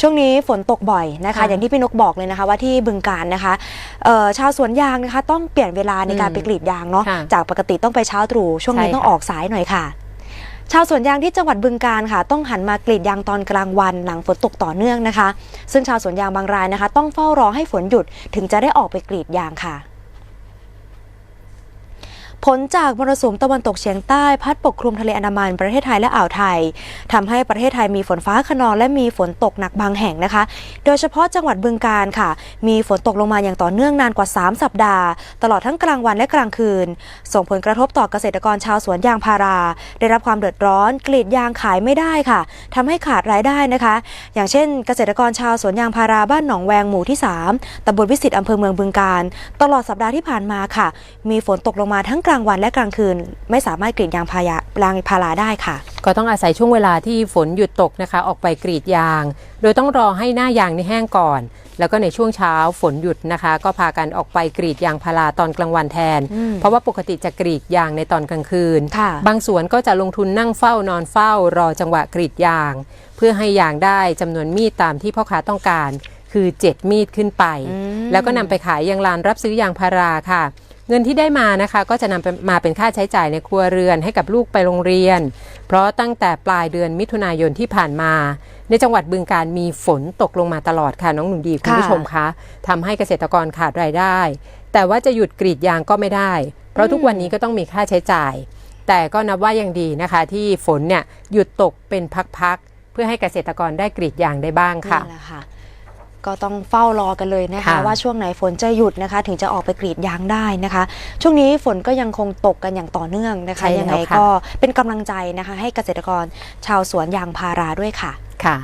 ช่วงนี้ฝนตกบ่อยนะคะค่ะอย่างที่พี่นกบอกเลยนะคะว่าที่บึงการนะคะเอ่อชาวสวนยางนะคะ ต้องเปลี่ยนเวลาในการอืมไปกรีดยางเนาะค่ะจากปกติต้องไปเช้าตรู่ช่วงนี้ใช่ต้องค่ะออกสายหน่อยค่ะชาวสวนยางที่จังหวัดบึงการค่ะ ต้องหันมากรีดยางตอนกลางวันหลังฝนตกต่อเนื่องนะคะ ซึ่งชาวสวนยางบางรายนะคะ ต้องเฝ้ารอให้ฝนหยุดถึงจะได้ออกไปกรีดยางค่ะ ผลจากมรสุมตะวันตกเฉียงใต้พัดปกคลุมทะเลอันดามันประเทศไทยและอ่าวไทยทำให้ประเทศไทยมีฝนฟ้าขนองและมีฝนตกหนักบางแห่งนะคะ โดยเฉพาะจังหวัดบึงการค่ะ มีฝนตกลงมาอย่างต่อเนื่องนานกว่า 3 สัปดาห์ ตลอดทั้งกลางวันและกลางคืน ส่งผลกระทบต่อเกษตรกรชาวสวนยางพารา ได้รับความเดือดร้อนกรีดยางขายไม่ได้ค่ะทำให้ขาดรายได้นะคะ อย่างเช่น เกษตรกรชาวสวนยางพาราบ้านหนองแวงหมู่ที่ 3ตำบลวิสิตอำเภอเมืองบึงการ ตลอดสัปดาห์ที่ผ่านมาค่ะ มีฝนตกลงมาทั้งกลางวันและกลางคืนไม่สามารถกรีดยางพายายางพาราได้ค่ะ ก็ต้องอาศัยช่วงเวลาที่ฝนหยุดตกนะคะ ออกไปกรีดยาง โดยต้องรอให้หน้ายางนี่แห้งก่อน แล้วก็ในช่วงเช้าฝนหยุดนะคะ ก็พากันออกไปกรีดยางพาราตอนกลางวันแทนอืมเพราะว่าปกติจะกรีดยางในตอนกลางคืนค่ะบางสวนก็จะลงทุนนั่งเฝ้านอนเฝ้ารอจังหวะกรีดยาง เพื่อให้ยางได้จำนวนมีดตามที่พ่อค้าต้องการคือ 7 มีดขึ้นไปอืมแล้วก็นำไปขายยังลานรับซื้อยางพาราค่ะ เงินที่ได้มานะคะก็จะนำไปมาเป็นค่าใช้จ่ายในครัวเรือนให้กับลูกไปโรงเรียน เพราะตั้งแต่ปลายเดือนมิถุนายนที่ผ่านมา ในจังหวัดบึงการมีฝนตกลงมาตลอดค่ะน้องหนุ่มดีคุณผู้ชมคะทำให้เกษตรกรขาดรายได้ แต่ว่าจะหยุดกรีดยางก็ไม่ได้ เพราะทุกวันนี้ก็ต้องมีค่าใช้จ่าย แต่ก็นับว่ายังดีนะคะ ที่ฝนเนี่ยหยุดตกเป็นพักๆเพื่อให้เกษตรกรได้กรีดยางได้บ้างค่ะนี่แหละค่ะ ก็ต้องเฝ้ารอกันเลยนะคะ ค่ะ ว่าช่วงไหนฝนจะหยุดนะคะ ถึงจะออกไปกรีดยางได้นะคะ ช่วงนี้ฝนก็ยังคงตกกันอย่างต่อเนื่องนะคะ ใช่แล้วยังไงค่ะ ก็เป็นกำลังใจนะคะ ให้เกษตรกรชาวสวนยางพาราด้วยค่ะ ค่ะ